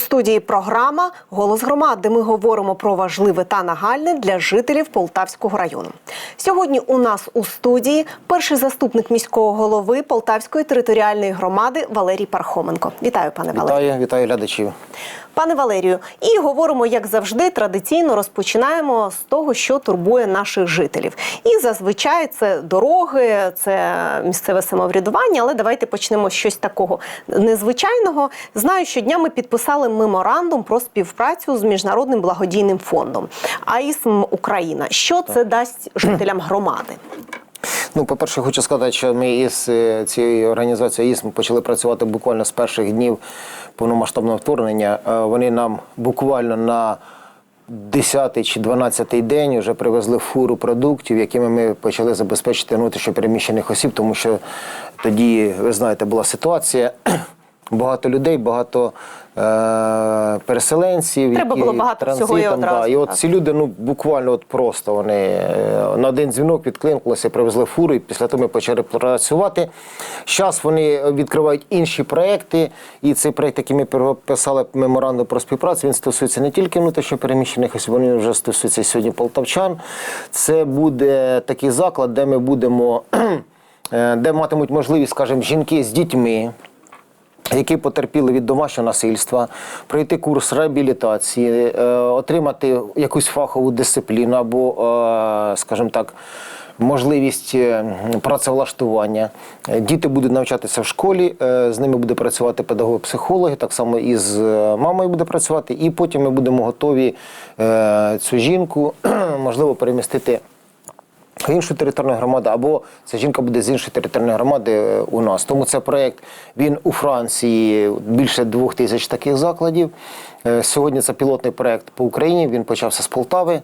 Студії програма Голос громад, де ми говоримо про важливе та нагальне для жителів Полтавського району. Сьогодні у нас у студії перший заступник міського голови Полтавської територіальної громади Валерій Пархоменко. Вітаю, пане Валерію. Вітаю, вітаю глядачів. Пане Валерію, і говоримо, як завжди, традиційно розпочинаємо з того, що турбує наших жителів. І зазвичай це дороги, це місцеве самоврядування. Але давайте почнемо з щось такого незвичайного. Знаю, що дня ми підписали меморандум про співпрацю з міжнародним благодійним фондом АІСМ Україна. Що це дасть жителям громади? Ну, по-перше, хочу сказати, що ми із е, цією організацією ІСМ почали працювати буквально з перших днів повномасштабного вторгнення. Е, Вони нам буквально на 10 чи 12 день вже привезли фуру продуктів, якими ми почали забезпечити внутрішньо переміщених осіб, тому що тоді, ви знаєте, була ситуація. Багато людей, багато е- переселенців. Треба було багато всього і одразу, Да, і от ці люди, ну буквально от просто вони е, на один дзвінок відкликнулися, привезли фуру, і після того ми почали працювати. Зараз вони відкривають інші проекти, і цей проект, який ми підписали меморандум про співпрацю, він стосується не тільки внутрішньопереміщених осіб, він вже стосується сьогодні полтавчан. Це буде такий заклад, де ми будемо, е, де матимуть можливість, скажімо, жінки з дітьми які потерпіли від домашнього насильства, пройти курс реабілітації, е, отримати якусь фахову дисципліну або, е, скажімо так, можливість е, працевлаштування. Діти будуть навчатися в школі, з ними буде працювати педагоги-психологи, так само і з мамою буде працювати, і потім ми будемо готові цю жінку, можливо, перемістити іншу територіальну громаду, або ця жінка буде з іншої територіальної громади е, у нас. Тому це проєкт, він у Франції більше двох тисяч таких закладів. Е, Сьогодні це пілотний проєкт по Україні, він почався з Полтави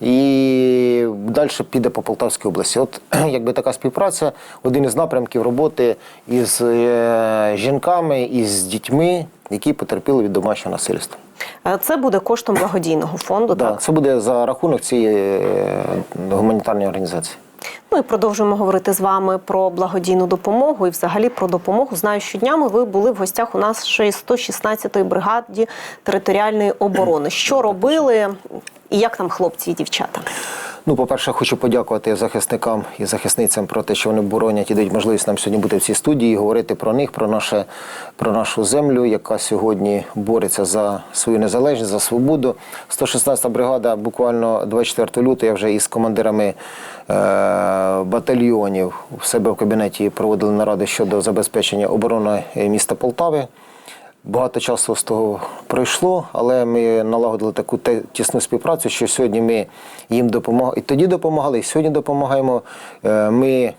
і далі піде по Полтавській області. От якби така співпраця, один із напрямків роботи із е, жінками, із дітьми, які потерпіли від домашнього насильства. Е, Це буде коштом благодійного фонду. Да, Так це буде за рахунок цієї е, гуманітарної організації. Ну і продовжуємо говорити з вами про благодійну допомогу і взагалі про допомогу. Знаю, що днями ви були в гостях у нашої ще й 116-ї бригаді територіальної оборони. Що робили і як там хлопці і дівчата? Ну, по-перше, хочу подякувати захисникам і захисницям про те, що вони боронять і дають можливість нам сьогодні бути в цій студії, говорити про них, про наше, про нашу землю, яка сьогодні бореться за свою незалежність, за свободу. 116-та бригада буквально 24 лютого я вже із командирами е- батальйонів в себе в кабінеті проводили наради щодо забезпечення оборони міста Полтави. Багато часу з того пройшло, але ми налагодили таку тісну співпрацю, що сьогодні ми їм допомагали. І тоді допомагали, і сьогодні допомагаємо. Е, Ми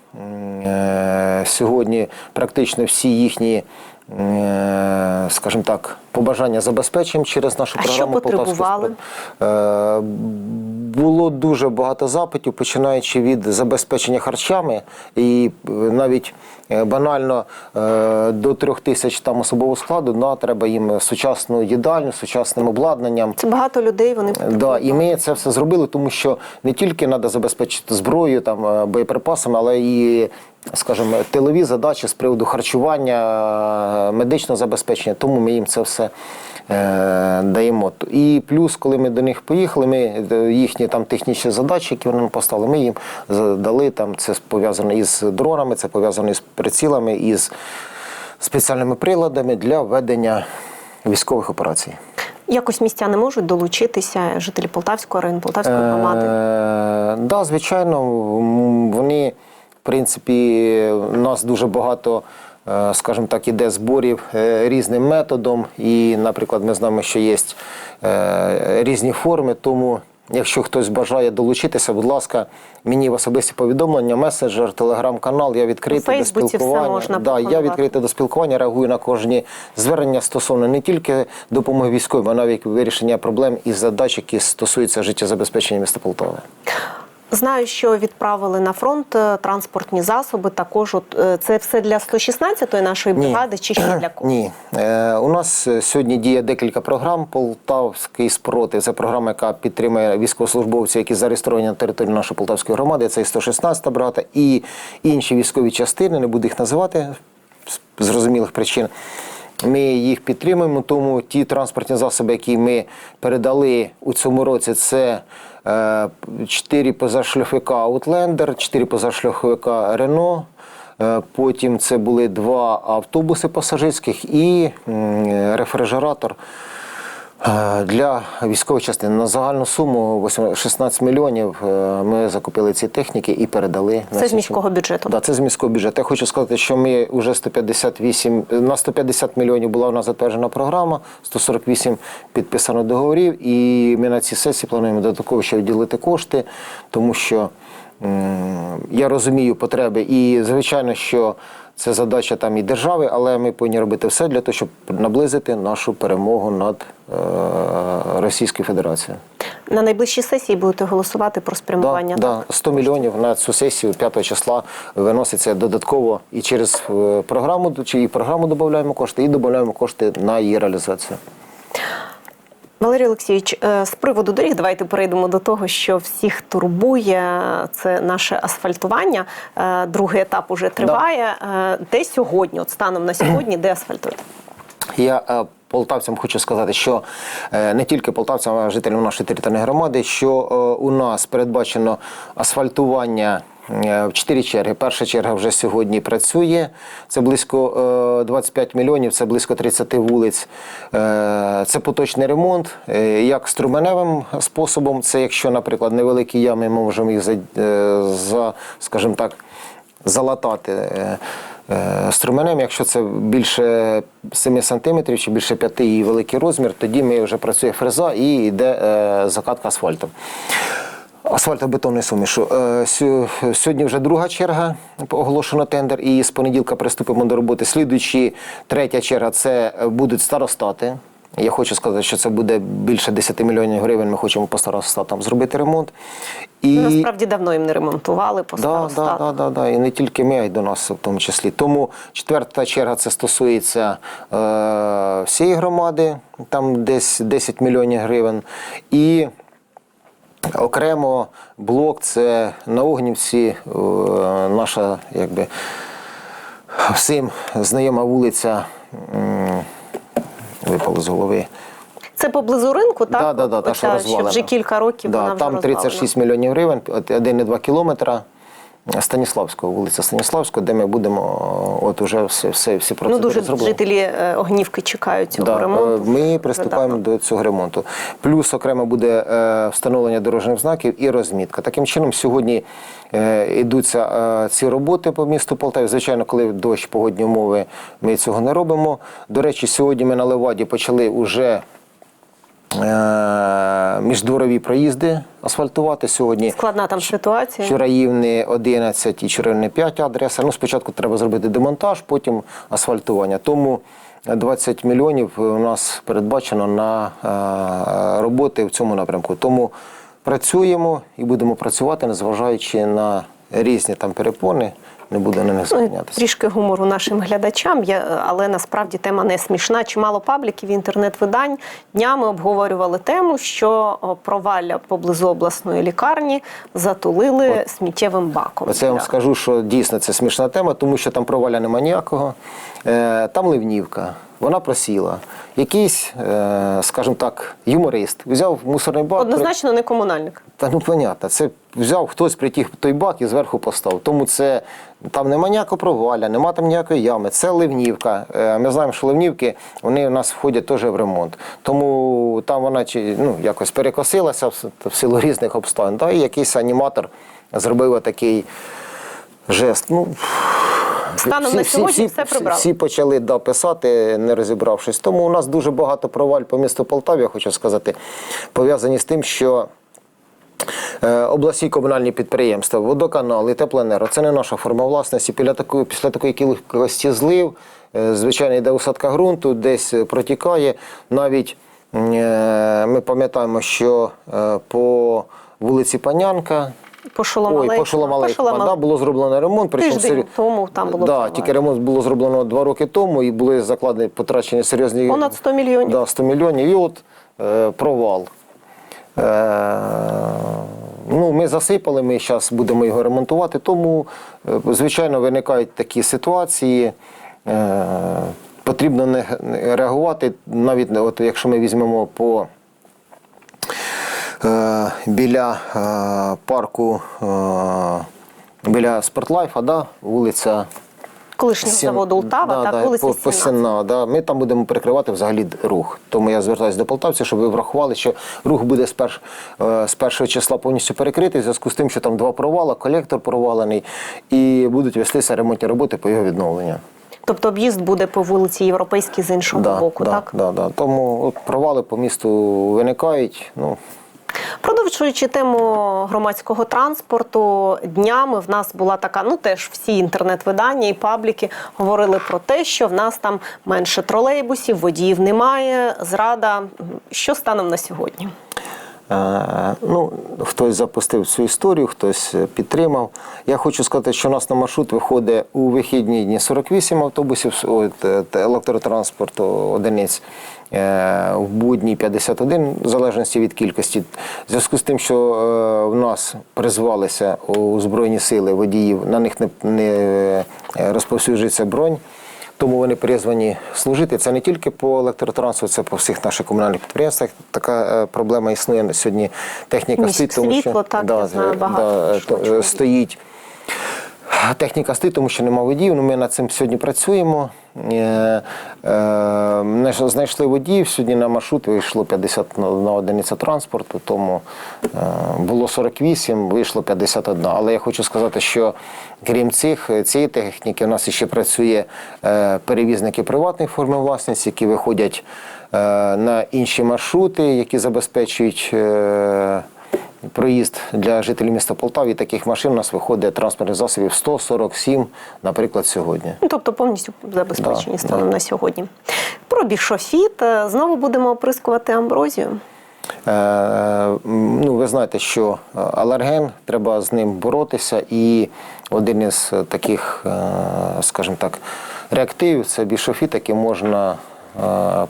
е, сьогодні практично всі їхні, е, скажімо так, побажання забезпечуємо через нашу А що програму «Полтавська потребували? Було дуже багато запитів, починаючи від забезпечення харчами, і навіть банально е, до трьох тисяч там особового складу, да, треба їм сучасну їдальню, сучасним обладнанням. Це багато людей. Вони Да, і ми це все зробили, тому що не тільки треба забезпечити зброю, там е, боєприпасами, але і, скажімо, тилові задачі з приводу харчування, е, медичного забезпечення. Тому ми їм це все е, даємо. І плюс, коли ми до них поїхали, ми е, їхні там технічні задачі, які вони нам поставили, ми їм дали там. Це пов'язано із дронами, це пов'язано із прицілами, із спеціальними приладами для ведення військових операцій. якось містяни можуть долучитися, жителі Полтавського району, Полтавської громади. Е, да, звичайно, вони, в принципі, у нас дуже багато, е, скажімо так, іде зборів е, різним методом. І, наприклад, ми знаємо, що є е, різні форми, тому. Якщо хтось бажає долучитися, будь ласка, мені в особисті повідомлення, месенджер, телеграм-канал, я відкритий до спілкування. можна да, я відкритий до спілкування, реагую на кожні звернення стосовно не тільки допомоги військовим, а навіть вирішення проблем і задач, які стосуються життєзабезпечення міста Полтави. Знаю, що відправили на фронт е, транспортні засоби. Також от е, це все для 116-ї нашої Ні. бригади, чи ще для кого? Ні, е, у нас е, сьогодні діє декілька програм. Полтавський спротив це програма, яка підтримує військовослужбовців, які зареєстровані на території нашої полтавської громади. Це і 116 бригада, і інші військові частини, не буду їх називати з зрозумілих причин. Ми їх підтримуємо, тому ті транспортні засоби, які ми передали у цьому році, це е, 4 позашляховика Outlander, 4 позашляховика Renault, е, Потім це були два автобуси пасажирських і рефрижератор. е, для військової частини. На загальну суму 8 16 мільйонів е, ми закупили ці техніки і передали. на Це з міського бюджету. Да, це з міського бюджету. Я хочу сказати, що ми вже 158, на 150 мільйонів була у нас затверджена програма, 148 підписано договорів, і ми на цій сесії плануємо додатково ще виділити кошти, тому що я розумію потреби. І звичайно, що це задача там і держави, але ми повинні робити все для того, щоб наблизити нашу перемогу над е, Російською Федерацією. На найближчій сесії будете голосувати про спрямування. Да, да, 100 мільйонів на цю сесію 5 числа виноситься додатково і через е, програму, чи і програму додаємо кошти, і додаємо кошти на її реалізацію. Валерій Олексійович, е, з приводу доріг, давайте перейдемо до того, що всіх турбує це наше асфальтування. Е, Другий етап уже триває. Е, Де сьогодні, от станом на сьогодні, де асфальтують? Я полтавцям хочу сказати, що не тільки полтавцям, а жителям нашої територіальної громади, що у нас передбачено асфальтування. Е, В чотири черги. Перша черга вже сьогодні працює. Це близько е, 25 мільйонів, це близько 30 вулиць. Е, Це поточний ремонт. Е, Як струменевим способом, це якщо, наприклад, невеликі ями, ми можемо їх за, е, скажімо так, залатати е, е, струменем. Якщо це більше 7 см чи більше 5 і великий розмір, тоді ми вже працює фреза і йде е, закатка асфальтом. Асфальтобетонної сумішу. Е, Сьогодні вже друга черга оголошено тендер, і з понеділка приступимо до роботи. Слідуючі третя черга це будуть старостати. Я хочу сказати, що це буде більше 10 мільйонів гривень. Ми хочемо по старостатам зробити ремонт. І... Насправді давно їм не ремонтували по Да, да, да, да, да. І не тільки ми, а й до нас в тому числі. Тому четверта черга це стосується е, всієї громади, там десь 10 мільйонів гривень. І окремо блок це на Огнівці, е, наша якби всім знайома вулиця. випала з голови. Це поблизу ринку, так? Да, да, да, та, що Оця, розвалена. вже кілька років да, вона вже Там розвалена. 36 мільйонів гривень, от 1,2 кілометра. Станіславського, вулиця Станіславського, де ми будемо, от уже все, все, всі Ну, дуже зроблені. жителі е, Огнівки чекають цього Да, ремонту. е, Ми приступаємо до цього ремонту. Плюс окремо буде е, встановлення дорожніх знаків і розмітка. Таким чином, сьогодні е, йдуться е, ці роботи по місту Полтаві. Звичайно, коли дощ, погодні умови, ми цього не робимо. До речі, сьогодні ми на Леваді почали уже е, міждворові проїзди асфальтувати сьогодні. Складна там ситуація. Чураївни 11 і Чураївни 5 адреса. Ну, спочатку треба зробити демонтаж, потім асфальтування. Тому 20 мільйонів у нас передбачено на е, роботи в цьому напрямку. Тому працюємо і будемо працювати, незважаючи на різні там перепони. Не буду на них Ну, зупинятися. трішки гумору нашим глядачам, я, але насправді тема не смішна. Чимало пабліків інтернет-видань днями обговорювали тему, що провалля поблизу обласної лікарні затулили сміттєвим баком. Оце я вам скажу, що дійсно це смішна тема, тому що там проваля нема ніякого. Е, там ливнівка, вона просіла. Якийсь, е, скажімо так, юморист взяв мусорний бак. Однозначно не комунальник. Та ну понятно, це взяв хтось притіг той бак і зверху постав. Тому це там нема ніякого проваля, нема там ніякої ями. Це ливнівка. Е, Ми знаємо, що ливнівки вони у нас входять теж в ремонт. Тому там вона чи ну якось перекосилася в, силу різних обставин. Та і якийсь аніматор зробив такий жест. Ну Станом на сьогодні все прибрали. всі почали да, писати, не розібравшись. Тому у нас дуже багато проваль по місту Полтаві, я хочу сказати, пов'язані з тим, що обласні комунальні підприємства, водоканал і теплоенерго це не наша форма власності. Після такої, після такої кількості злив, е, звичайно, йде усадка ґрунту, десь е, протікає. Навіть е, ми пам'ятаємо, що е, по вулиці Панянка. Ой, да, було зроблено ремонт. Причому сері- тому там було да, тільки ремонт було зроблено два роки тому і були закладені потрачені серйозні Понад 100 мільйонів. Да, 100 мільйонів. І от е, провал. Е, ну, ми засипали, ми зараз будемо його ремонтувати, тому, е, звичайно, виникають такі ситуації. Е, потрібно не реагувати, навіть от якщо ми візьмемо по е, біля парку, біля Спортлайфа, да, вулиця. Колишнього Сін- заводу Ултава да, та да, вулиця по- по Сінна, да. Ми там будемо перекривати взагалі рух. Тому я звертаюся до полтавців, щоб ви врахували, що рух буде з, перш, е, з першого числа повністю перекритий, в зв'язку з тим, що там два провала, колектор провалений, і будуть вестися ремонтні роботи по його відновленню. Тобто об'їзд буде по вулиці Європейській з іншого боку, да, так? Да, да. Тому от провали по місту виникають. Ну, Продовжуючи тему громадського транспорту, днями в нас була така, ну теж всі інтернет-видання і пабліки говорили про те, що в нас там менше тролейбусів, водіїв немає. Зрада. Що станом на сьогодні? Е, Ну, хтось запустив цю історію, хтось е, підтримав. Я хочу сказати, що у нас на маршрут виходить у вихідні дні 48 автобусів от, е, електротранспорту одиниць. В будні 51, в залежності від кількості. В зв'язку з тим, що в нас призвалися у Збройні сили водіїв, на них не, розповсюджується бронь. Тому вони призвані служити. Це не тільки по електротрансу, це по всіх наших комунальних підприємствах. Така е, проблема існує на сьогодні. Техніка стоїть, тому світло, що так, я знаю, багато да, що стоїть. Техніка стоїть, тому що нема водіїв. Ну, ми над цим сьогодні працюємо. Е, е, знайш- знайшли водіїв. Сьогодні на маршрут вийшло 50 на, на одиниця транспорту, тому е, було 48, вийшло 51. Але я хочу сказати, що крім цих, цієї техніки, у нас ще працює перевізники приватної форми власності, які виходять на інші маршрути, які забезпечують. Проїзд для жителів міста Полтави і таких машин у нас виходить транспортних засобів 147, наприклад, сьогодні. Ну, тобто повністю забезпечені Да, станом да. на сьогодні. Про бішофіт е, знову будемо оприскувати амброзію. Е, ну, ви знаєте, що е, алерген, треба з ним боротися, і один із таких, скажімо так, реактивів це бішофіт, який можна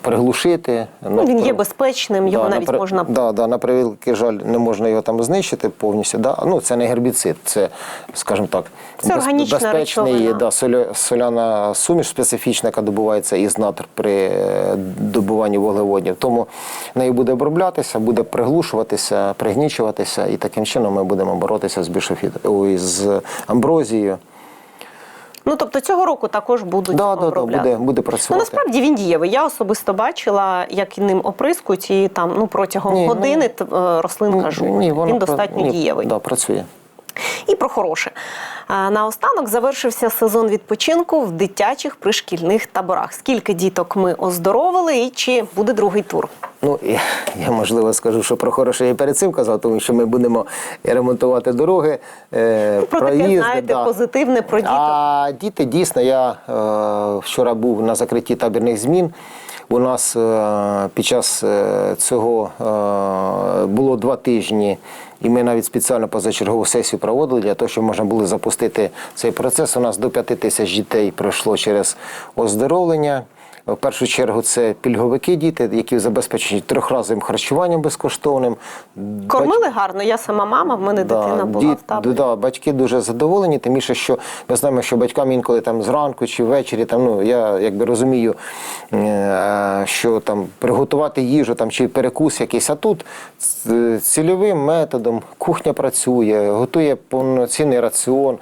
приглушити. Ну, він є безпечним, його Да, навіть на можна Да, да, на превеликий жаль, не можна його там знищити повністю. Да. Ну, це не гербіцид, це, скажімо так, Це органічна безпечний речовина. да, соля- соляна суміш специфічна, яка добувається із надр при е, добуванні вуглеводнів. Тому нею буде оброблятися, буде приглушуватися, пригнічуватися, і таким чином ми будемо боротися з бішофіт, з амброзією. Ну тобто цього року також будуть Да, да, да, буде, буде, працювати. Ну, насправді він дієвий. Я особисто бачила, як ним оприскують, і там ну протягом Ні, ну, години т- е, рослинка жовтить. воно Він достатньо ні, дієвий. Да, працює. І про хороше. Наостанок завершився сезон відпочинку в дитячих пришкільних таборах. Скільки діток ми оздоровили, і чи буде другий тур? Ну, я, я можливо скажу, що про хороше я і перед цим казав, тому що ми будемо ремонтувати дороги, е, Про таке знаєте да. позитивне про діток. А діти дійсно, я е, вчора був на закритті табірних змін. У нас е, під час е, цього е, було два тижні, і ми навіть спеціально позачергову сесію проводили для того, щоб можна було запустити цей процес. У нас до п'яти тисяч дітей пройшло через оздоровлення. В першу чергу це пільговики діти, які забезпечені трьохразовим харчуванням безкоштовним. Кормили гарно. Я сама мама, в мене дитина була діт- в таборі. Да, батьки дуже задоволені, тим більше, що ми знаємо, що батькам інколи там зранку чи ввечері, там, ну, я якби розумію, е, що там приготувати їжу там, чи перекус якийсь, а тут цільовим методом кухня працює, готує повноцінний раціон.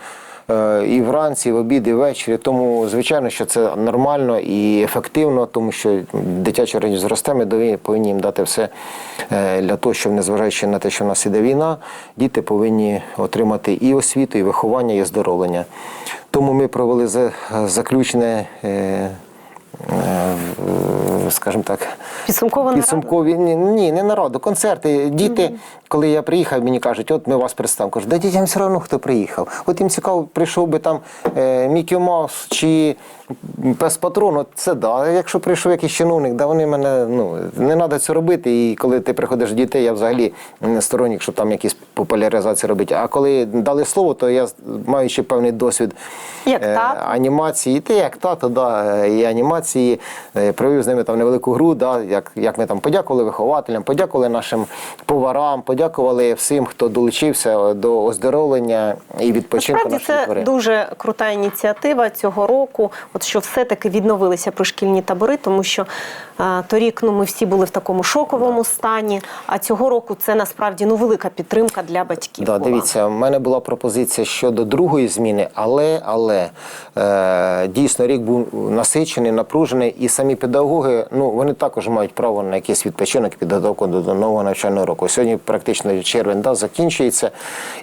Е, І вранці, і в обід, і ввечері. Тому, звичайно, що це нормально і ефективно, тому що дитячий організм зросте, ми повинні їм дати все е, для того, щоб, незважаючи на те, що в нас іде війна, діти повинні отримати і освіту, і виховання, і оздоровлення. Тому ми провели заключне. е, е, в- скажімо так, Підсумкова на підсумкові ні, ні, не народу. концерти. Діти, коли я приїхав, мені кажуть, от ми вас представимо. Кажу, да дітям все одно хто приїхав. От їм цікаво, прийшов би там е, Мікі Маус чи пес патрон, от це да. Якщо прийшов якийсь чиновник, да вони мене ну не треба це робити. І коли ти приходиш до дітей, я взагалі не сторонник, щоб там якісь популяризації робити. А коли дали слово, то я маючи певний досвід Як е, анімації, ти як тато, да, і анімації, е, провів з ними там невелику гру, да, як, як ми там подякували вихователям, подякували нашим поварам, подякували всім, хто долучився до оздоровлення і відпочинку Насправді нашої це тварин. дуже крута ініціатива цього року. От що все-таки відновилися пришкільні табори, тому що е, торік ну, ми всі були в такому шоковому стані. А цього року це насправді ну велика підтримка для батьків. Да, була. дивіться, в мене була пропозиція щодо другої зміни, але, але е, дійсно рік був насичений, напружений, і самі педагоги, ну вони також мають право на якийсь відпочинок і підготовку до, до нового навчального року. Сьогодні практично червень да, закінчується.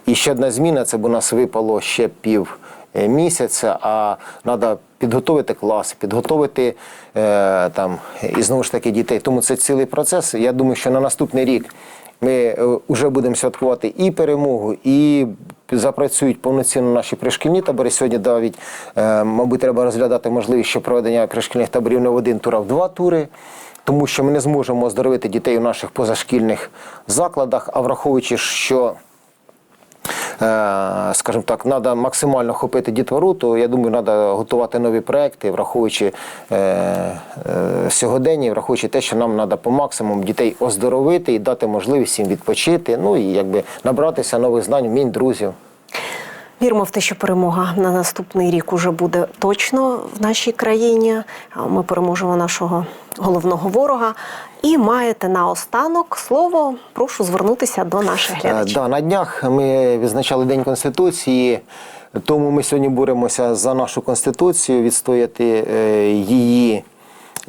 І ще одна зміна це б у нас випало ще пів е, місяця, а треба підготовити класи, підготовити е, там і знову ж таки дітей. Тому це цілий процес. Я думаю, що на наступний рік ми вже будемо святкувати і перемогу, і запрацюють повноцінно наші пришкільні табори. Сьогодні навіть, е, мабуть, треба розглядати можливість що проведення пришкільних таборів не в один тур, а в два тури. Тому що ми не зможемо оздоровити дітей у наших позашкільних закладах, а враховуючи, що е, скажімо так, треба максимально хопити дітвору, то я думаю, треба готувати нові проекти, враховуючи е, е, сьогодення, враховуючи те, що нам треба по максимуму дітей оздоровити і дати можливість їм відпочити, ну і якби набратися нових знань, вмінь, друзів. Віримо в те, що перемога на наступний рік уже буде точно в нашій країні. Ми переможемо нашого головного ворога. І маєте наостанок слово. Прошу звернутися до наших Е, глядачів. Да, на днях ми відзначали День Конституції, тому ми сьогодні боремося за нашу Конституцію, відстояти е, її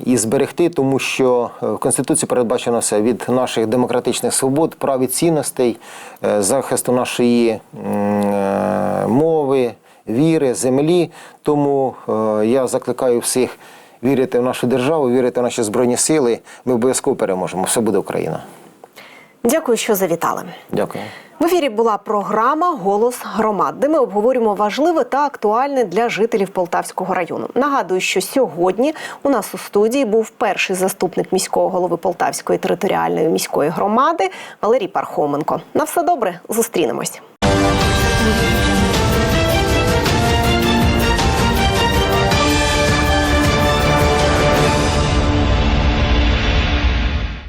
і зберегти, тому що е, в Конституції передбачено все від наших демократичних свобод, прав і цінностей, е, захисту нашої е, мови, віри, землі. Тому я закликаю всіх вірити в нашу державу, вірити в наші збройні сили. Ми обов'язково переможемо. Все буде Україна. Дякую, що завітали. Дякую. В ефірі була програма Голос громад, де ми обговорюємо важливе та актуальне для жителів Полтавського району. Нагадую, що сьогодні у нас у студії був перший заступник міського голови Полтавської територіальної міської громади Валерій Пархоменко. На все добре, зустрінемось.